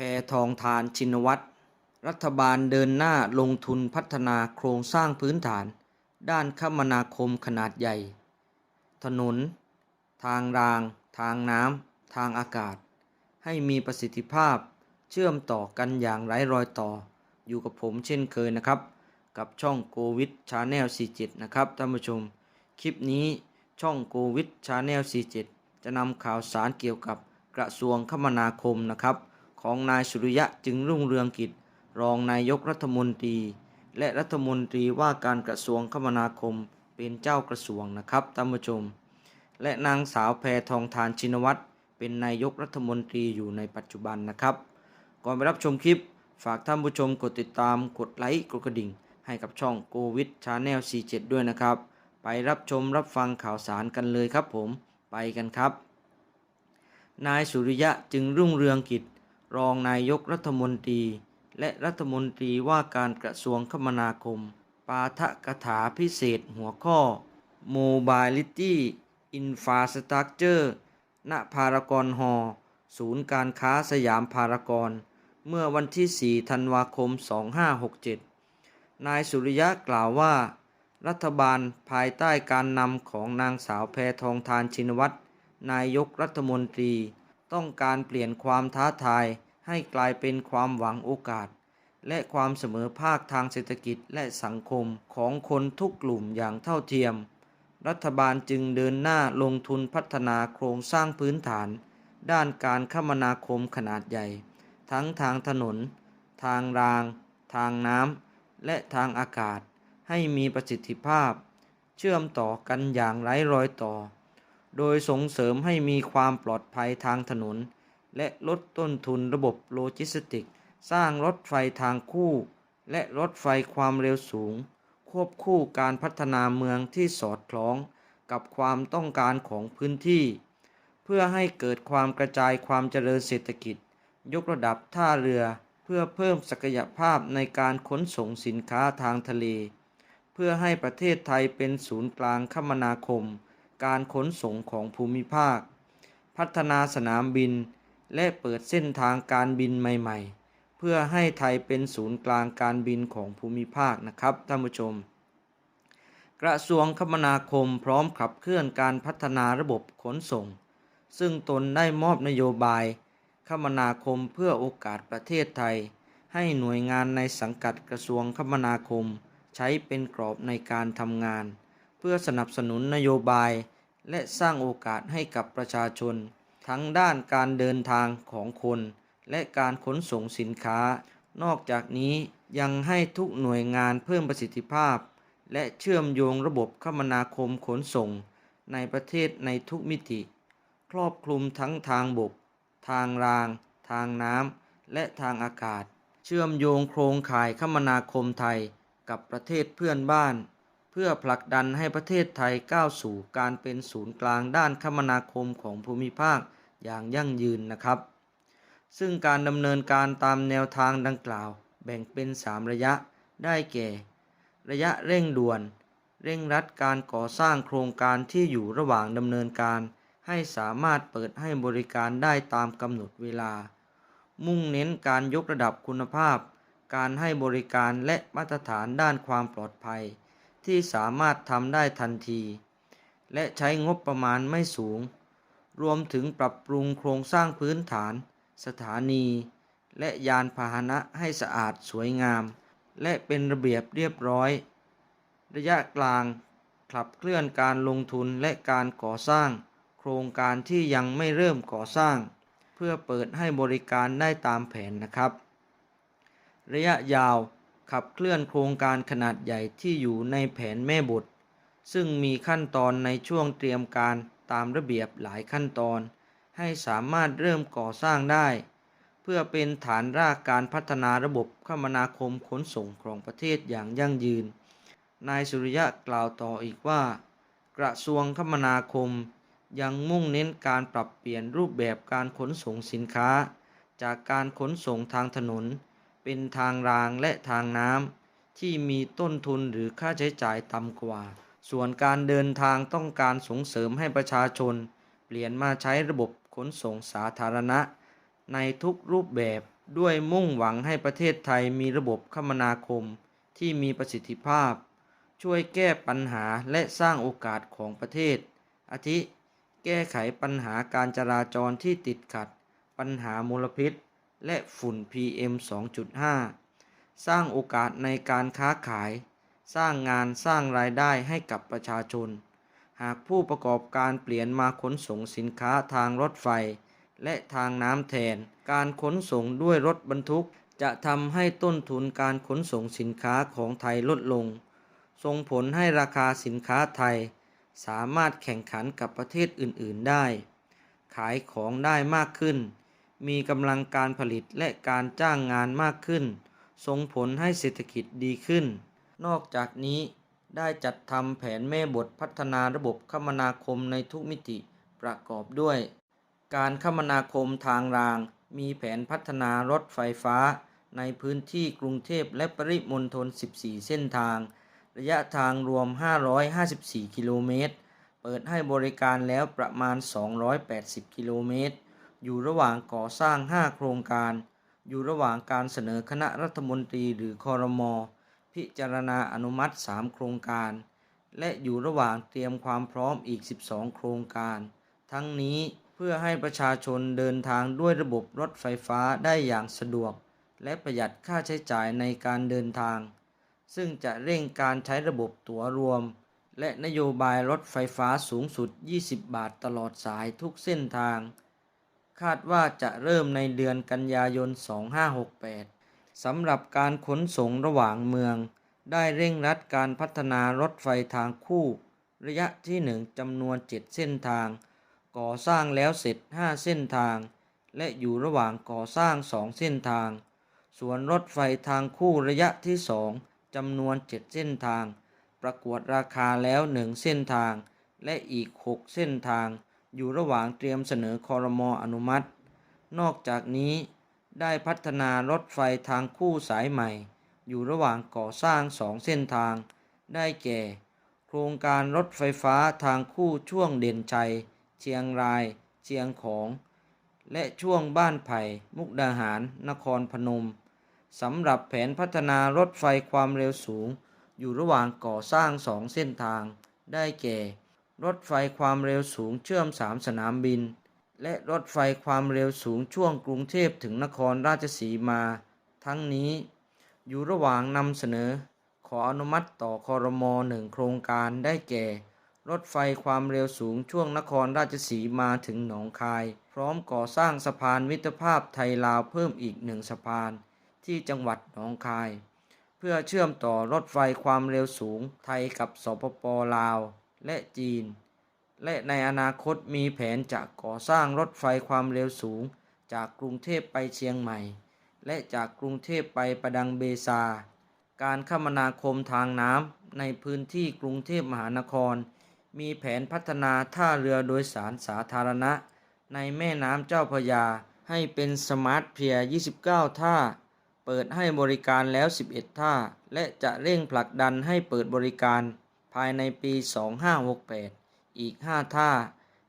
แพทองทานชินวัตร รัฐบาลเดินหน้าลงทุนพัฒนาโครงสร้างพื้นฐาน ด้านคมนาคมขนาดใหญ่ ถนน ทางราง ทางน้ำ ทางอากาศ ให้มีประสิทธิภาพเชื่อมต่อกันอย่างไร้รอยต่อ อยู่กับผมเช่นเคยนะครับ กับช่องโกวิดชาแนล47 นะครับท่านผู้ชม คลิปนี้ช่องโกวิดชาแนล47 จะนำข่าวสารเกี่ยวกับกระทรวงคมนาคมนะครับ ของนายสุริยะจึงรุ่งเรืองกิจ รองนายกรัฐมนตรี และรัฐมนตรีว่าการกระทรวงคมนาคมเป็นเจ้ากระทรวงนะครับท่านผู้ชม และนางสาวแพทองทานชินวัตรเป็นนายกรัฐมนตรีอยู่ในปัจจุบันนะครับ ก่อนไปรับชมคลิป ฝากท่านผู้ชมกดติดตามกดไลค์กดกระดิ่ง ให้กับช่องโกวิดชาแนล 47 ด้วยนะครับ ไปรับชมรับฟังข่าวสารกันเลยครับผมไปกันครับ นายสุริยะจึงรุ่งเรืองกิจ รองนายกรัฐมนตรี และรัฐมนตรีว่าการกระทรวงคมนาคม ปาฐกถาพิเศษหัวข้อ Mobility Infrastructure ณพารากอนฮอศูนย์การค้าสยามพารากอนเมื่อวันที่ 4 ธันวาคม 2567 นายสุริยะกล่าวว่า รัฐบาลภายใต้การนำของนางสาวแพทองทานชินวัตรนายกรัฐมนตรี ต้องการเปลี่ยนความท้าทายให้กลายเป็นความหวังโอกาส และความเสมอภาคทางเศรษฐกิจและสังคมของคนทุกกลุ่มอย่างเท่าเทียม รัฐบาลจึงเดินหน้าลงทุนพัฒนาโครงสร้างพื้นฐาน ด้านการคมนาคมขนาดใหญ่ ทั้งทางถนน ทางราง ทางน้ำและทางอากาศ ให้มีประสิทธิภาพ เชื่อมต่อกันอย่างไร้รอยต่อ โดยส่งเสริมให้มีความปลอดภัยทางถนน และลดต้นทุนระบบโลจิสติก สร้างรถไฟทางคู่ และรถไฟความเร็วสูง ควบคู่การพัฒนาเมืองที่สอดคล้องกับความต้องการของพื้นที่ เพื่อให้เกิดความกระจายความเจริญเศรษฐกิจ ยกระดับท่าเรือเพื่อเพิ่มศักยภาพในการขนส่งสินค้าทางทะเล เพื่อให้ประเทศไทยเป็นศูนย์กลางคมนาคม การขนส่งของภูมิภาค พัฒนาสนามบิน และเปิดเส้นทางการบินใหม่ๆ เพื่อให้ไทยเป็นศูนย์กลางการบินของภูมิภาคนะครับท่านผู้ชม กระทรวงคมนาคมพร้อมขับเคลื่อนการพัฒนาระบบขนส่ง ซึ่งตนได้มอบนโยบาย คมนาคมเพื่อโอกาสประเทศไทย ให้หน่วยงานในสังกัดกระทรวงคมนาคม ใช้เป็นกรอบในการทำงาน เพื่อสนับสนุนนโยบาย และสร้างโอกาสให้กับประชาชน ทั้งด้านการเดินทางของคน และการขนส่งสินค้า นอกจากนี้ยังให้ทุกหน่วยงานเพิ่มประสิทธิภาพ และเชื่อมโยงระบบคมนาคมขนส่ง ในประเทศในทุกมิติ ครอบคลุมทั้งทางบก ทางราง ทางน้ำและทางอากาศ เชื่อมโยงโครงข่ายคมนาคมไทยกับประเทศเพื่อนบ้าน พื่อผลักดันให้ประเทศไทยก้าวสู่การเป็นศูนย์กลางด้านคมนาคมของภูมิภาคอย่างยั่งยืนนะครับ ซึ่งการดำเนินการตามแนวทางดังกล่าว แบ่งเป็น 3 ระยะได้แก่ ระยะเร่งด่วน เร่งรัดการก่อสร้างโครงการที่อยู่ระหว่างดำเนินการ ให้สามารถเปิดให้บริการได้ตามกำหนดเวลา มุ่งเน้นการยกระดับคุณภาพ การให้บริการและมาตรฐานด้านความปลอดภัย ที่สามารถทำได้ทันที และใช้งบประมาณไม่สูง รวมถึงปรับปรุงโครงสร้างพื้นฐาน สถานี และยานพาหนะให้สะอาดสวยงาม และเป็นระเบียบเรียบร้อย ระยะกลางขับเคลื่อนการลงทุนและการก่อสร้าง โครงการที่ยังไม่เริ่มก่อสร้าง เพื่อเปิดให้บริการได้ตามแผนนะครับ ระยะยาว ขับเคลื่อนโครงการขนาดใหญ่ที่อยู่ในแผนแม่บท ซึ่งมีขั้นตอนในช่วงเตรียมการตามระเบียบหลายขั้นตอน ให้สามารถเริ่มก่อสร้างได้ เพื่อเป็นฐานรากการพัฒนาระบบคมนาคมขนส่งของประเทศอย่างยั่งยืน นายสุริยะกล่าวต่ออีกว่า กระทรวงคมนาคม ยังมุ่งเน้นการปรับเปลี่ยนรูปแบบการขนส่งสินค้า จากการขนส่งทางถนน เป็นทางรางและทางน้ำที่มีต้นทุนหรือค่าใช้จ่ายต่ำกว่า ส่วนการเดินทางต้องการส่งเสริมให้ประชาชน เปลี่ยนมาใช้ระบบขนส่งสาธารณะ ในทุกรูปแบบด้วยมุ่งหวังให้ประเทศไทยมีระบบคมนาคมที่มีประสิทธิภาพ ช่วยแก้ปัญหาและสร้างโอกาสของประเทศ อาทิ แก้ไขปัญหาการจราจรที่ติดขัด ปัญหามลพิษ และฝุ่น PM 2.5 สร้างโอกาสในการค้าขาย สร้างงานสร้างรายได้ให้กับประชาชน หากผู้ประกอบการเปลี่ยนมาขนส่งสินค้าทางรถไฟ และทางน้ำแทน การขนส่งด้วยรถบรรทุก จะทำให้ต้นทุนการขนส่งสินค้าของไทยลดลง ส่งผลให้ราคาสินค้าไทย สามารถแข่งขันกับประเทศอื่น ๆ ได้ ขายของได้มากขึ้น มีกำลังการผลิตและการจ้างงานมากขึ้น ส่งผลให้เศรษฐกิจดีขึ้น นอกจากนี้ได้จัดทำแผนแม่บทพัฒนาระบบคมนาคมในทุกมิติประกอบด้วย การคมนาคมทางราง มีแผนพัฒนารถไฟฟ้า ในพื้นที่กรุงเทพและปริมณฑล 14 เส้นทาง ระยะทางรวม 554 กิโลเมตร เปิดให้บริการแล้วประมาณ 280 กิโลเมตร อยู่ระหว่างก่อสร้าง 5 โครงการ อยู่ระหว่างการเสนอคณะรัฐมนตรีหรือคอรมอพิจารณาอนุมัติ 3 โครงการ และอยู่ระหว่างเตรียมความพร้อมอีก 12 โครงการ ทั้งนี้เพื่อให้ประชาชนเดินทางด้วยระบบรถไฟฟ้าได้อย่างสะดวก และประหยัดค่าใช้จ่ายในการเดินทาง ซึ่งจะเร่งการใช้ระบบตั๋วรวม และนโยบายรถไฟฟ้าสูงสุด 20 บาทตลอดสายทุกเส้นทาง คาดว่าจะเริ่มในเดือนกันยายน 2568 สำหรับการขนส่งระหว่างเมือง ได้เร่งรัดการพัฒนารถไฟทางคู่ ระยะที่ 1จำนวน 7 เส้นทาง ก่อสร้างแล้วเสร็จ 5 เส้นทาง และอยู่ระหว่างก่อสร้าง 2 เส้นทาง ส่วนรถไฟทางคู่ระยะที่ 2จำนวน 7 เส้นทาง ประกวดราคาแล้ว 1 เส้นทาง และอีก 6 เส้นทาง อยู่ระหว่างเตรียมเสนอคอรมออนุมัติ นอกจากนี้ได้พัฒนารถไฟทางคู่สายใหม่ อยู่ระหว่างก่อสร้างสองเส้นทาง ได้แก่ โครงการรถไฟฟ้าทางคู่ช่วงเด่นชัย เชียงราย เชียงของ และช่วงบ้านไผ่ มุกดาหาร นครพนมสำหรับแผนพัฒนารถไฟความเร็วสูง อยู่ระหว่างก่อสร้างสองเส้นทาง ได้แก่ รถไฟความเร็วสูงเชื่อมสามสนามบิน และรถไฟความเร็วสูงช่วงกรุงเทพถึงนครราชสีมา ทั้งนี้ อยู่ระหว่างนำเสนอ ขออนุมัติต่อคอรมอหนึ่งโครงการได้แก่ รถไฟความเร็วสูงช่วงนครราชสีมาถึงหนองคาย พร้อมก่อสร้างสะพานมิตรภาพไทยลาวเพิ่มอีกหนึ่งสะพานที่จังหวัดหนองคาย เพื่อเชื่อมต่อรถไฟความเร็วสูงไทยกับสปปลาว และจีน และในอนาคตมีแผนจะก่อสร้างรถไฟความเร็วสูง จากกรุงเทพไปเชียงใหม่ และจากกรุงเทพไปประดังเบซา การคมนาคมทางน้ำในพื้นที่กรุงเทพมหานคร มีแผนพัฒนาท่าเรือโดยสารสาธารณะ ในแม่น้ำเจ้าพระยาให้เป็นสมาร์ทเพียร์29 ท่า เปิดให้บริการแล้ว 11 ท่า และจะเร่งผลักดันให้เปิดบริการ ภายในปี 2568 อีก 5 ท่า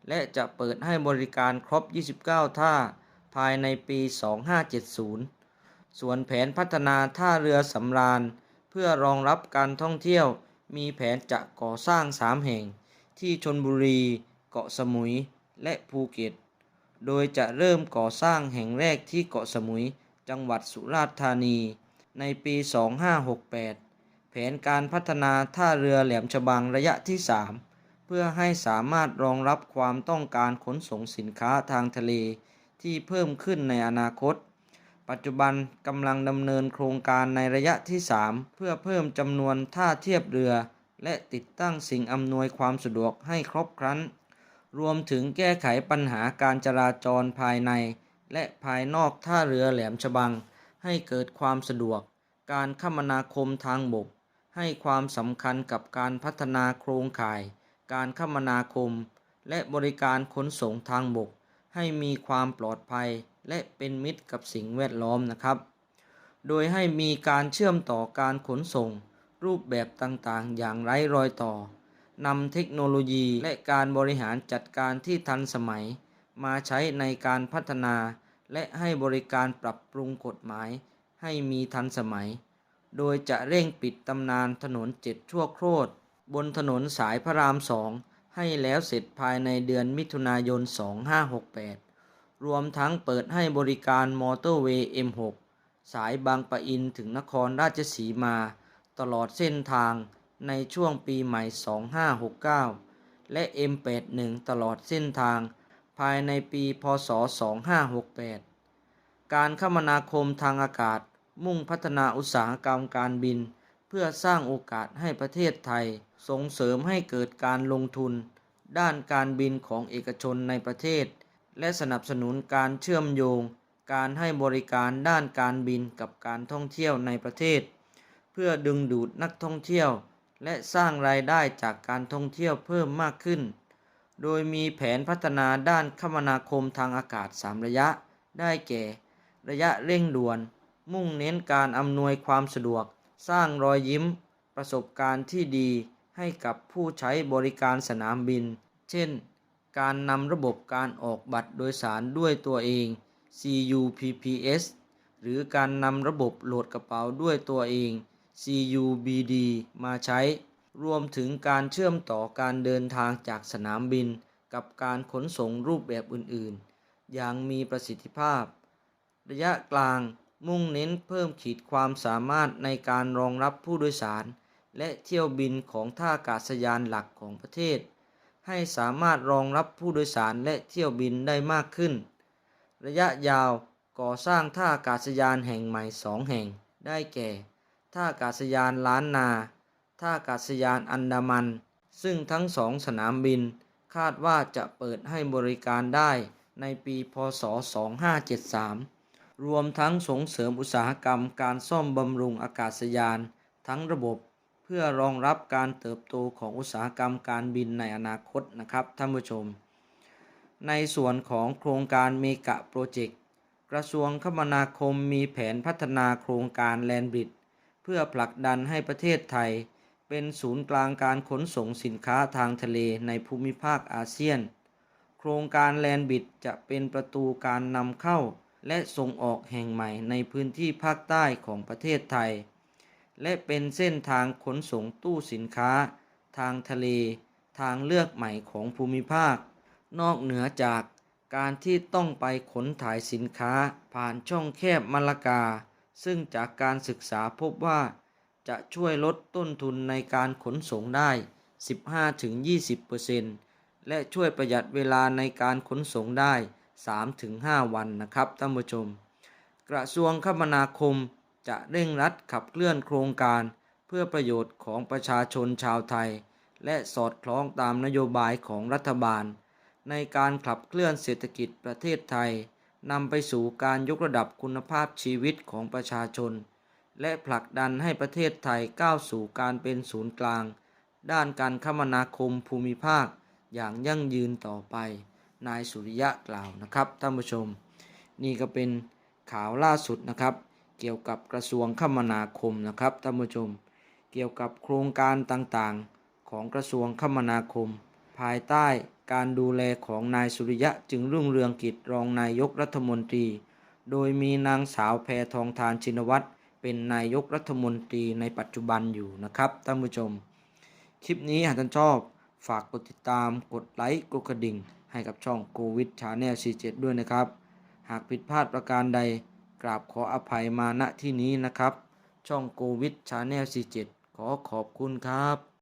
และจะเปิดให้บริการครบ 29 ท่า ภายในปี 2570 ส่วนแผนพัฒนาท่าเรือสำราญ เพื่อรองรับการท่องเที่ยว มีแผนจะก่อสร้าง 3 แห่ง ที่ชนบุรี เกาะสมุย และภูเก็ต โดยจะเริ่มก่อสร้างแห่งแรกที่เกาะสมุย จังหวัดสุราษฎร์ธานี ในปี 2568 นการพัฒนาท่าเรือแหลมฉบังระยะที่ 3 เพื่อให้สามารถรองรับความต้องการขนส่งสินค้าทางทะเลที่เพิ่มขึ้นในอนาคต ปัจจุบันกำลังดำเนินโครงการในระยะที่ 3 เพื่อเพิ่มจำนวนท่าเทียบเรือ และติดตั้งสิ่งอำนวยความสะดวกให้ครบครันรวมถึงแก้ไขปัญหาการจราจรภายใน และภายนอกท่าเรือแหลมฉบัง ให้เกิดความสะดวก การคมนาคมทางบก ให้ความสำคัญกับการพัฒนาโครงข่าย การคมนาคม และบริการขนส่งทางบก ให้มีความปลอดภัย และเป็นมิตรกับสิ่งแวดล้อมนะครับ โดยให้มีการเชื่อมต่อการขนส่ง รูปแบบต่างๆ อย่างไร้รอยต่อนำเทคโนโลยีและการบริหารจัดการที่ทันสมัย มาใช้ในการพัฒนา และให้บริการปรับปรุงกฎหมาย ให้มีทันสมัย โดยจะเร่งปิดตำนานถนนเจ็ดชั่วโคตรบนถนนสายพระรามสองให้แล้วเสร็จภายในเดือนมิถุนายน 2568 รวมทั้งเปิดให้บริการมอเตอร์เวย์ M6 สายบางปะอินถึงนครราชสีมา ตลอดเส้นทางในช่วงปีใหม่ 2569 และ M81 ตลอดเส้นทางภายในปีพศ 2568 การคมนาคมทางอากาศ มุ่งพัฒนาอุตสาหกรรมการบิน เพื่อสร้างโอกาสให้ประเทศไทย ส่งเสริมให้เกิดการลงทุน ด้านการบินของเอกชนในประเทศ และสนับสนุนการเชื่อมโยง การให้บริการด้านการบินกับการท่องเที่ยวในประเทศ เพื่อดึงดูดนักท่องเที่ยว และสร้างรายได้จากการท่องเที่ยวเพิ่มมากขึ้น โดยมีแผนพัฒนาด้านคมนาคมทางอากาศ 3 ระยะ ได้แก่ ระยะเร่งด่วน มุ่งเน้นการอำนวยความสะดวก สร้างรอยยิ้ม ประสบการณ์ที่ดีให้กับผู้ใช้บริการสนามบิน เช่น การนำระบบการออกบัตรโดยสารด้วยตัวเอง CUPPS หรือการนำระบบโหลดกระเป๋าด้วยตัวเอง CUBD มาใช้ รวมถึงการเชื่อมต่อการเดินทางจากสนามบิน กับการขนส่งรูปแบบอื่น ๆ อย่างมีประสิทธิภาพ ระยะกลาง มุ่งเน้นเพิ่มขีดความสามารถในการรองรับผู้โดยสาร และเที่ยวบินของท่าอากาศยานหลักของประเทศ ให้สามารถรองรับผู้โดยสารและเที่ยวบินได้มากขึ้น ระยะยาวก่อสร้างท่าอากาศยานแห่งใหม่สองแห่ง ได้แก่ ท่าอากาศยานล้านนา ท่าอากาศยานอันดามัน ซึ่งทั้งสองสนามบิน คาดว่าจะเปิดให้บริการได้ในปีพศ 2573 รวมทั้งส่งเสริมอุตสาหกรรมการซ่อมบำรุงอากาศยาน ทั้งระบบเพื่อรองรับการเติบโตของอุตสาหกรรมการบินในอนาคตนะครับท่านผู้ชม ในส่วนของโครงการเมกะโปรเจกต์กระทรวงคมนาคมมีแผนพัฒนาโครงการแลนบริดเพื่อผลักดันให้ประเทศไทย เป็นศูนย์กลางการขนส่งสินค้าทางทะเลในภูมิภาคอาเซียน โครงการแลนบิดจะเป็นประตูการนำเข้า และส่งออกแห่งใหม่ในพื้นที่ภาคใต้ของประเทศไทย และเป็นเส้นทางขนส่งตู้สินค้า ทางทะเล ทางเลือกใหม่ของภูมิภาค นอกเหนือจากการที่ต้องไปขนถ่ายสินค้าผ่านช่องแคบมะละกา ซึ่งจากการศึกษาพบว่าจะช่วยลดต้นทุนในการขนส่งได้ 15-20%และช่วยประหยัดเวลาในการขนส่งได้ 3-5 วันนะครับท่านผู้ชม กระทรวงคมนาคมจะเร่งรัดขับเคลื่อนโครงการ เพื่อประโยชน์ของประชาชนชาวไทย และสอดคล้องตามนโยบายของรัฐบาล ในการขับเคลื่อนเศรษฐกิจประเทศไทยนำไปสู่การยกระดับคุณภาพชีวิตของประชาชน และผลักดันให้ประเทศไทยก้าวสู่การเป็นศูนย์กลาง ด้านการคมนาคมภูมิภาคอย่างยั่งยืนต่อไป นายสุริยะกล่าวนะครับท่านผู้ชม นี่ก็เป็นข่าวล่าสุดนะครับ เกี่ยวกับกระทรวงคมนาคมนะครับท่านผู้ชม เกี่ยวกับโครงการต่างๆของกระทรวงคมนาคม ภายใต้การดูแลของนายสุริยะจึงรุ่งเรืองกิจรองนายกรัฐมนตรี โดยมีนางสาวแพทองทานชินวัตรเป็นนายกรัฐมนตรีในปัจจุบันอยู่นะครับท่านผู้ชม คลิปนี้หากท่านชอบฝากกดติดตามกดไลค์กดกระดิ่ง ให้กับช่องโควิดชาแนล47 ด้วยนะครับ หากผิดพลาดประการใดกราบขออภัยมาณที่นี้นะครับ ช่องโควิดชาแนล47 ขอขอบคุณครับ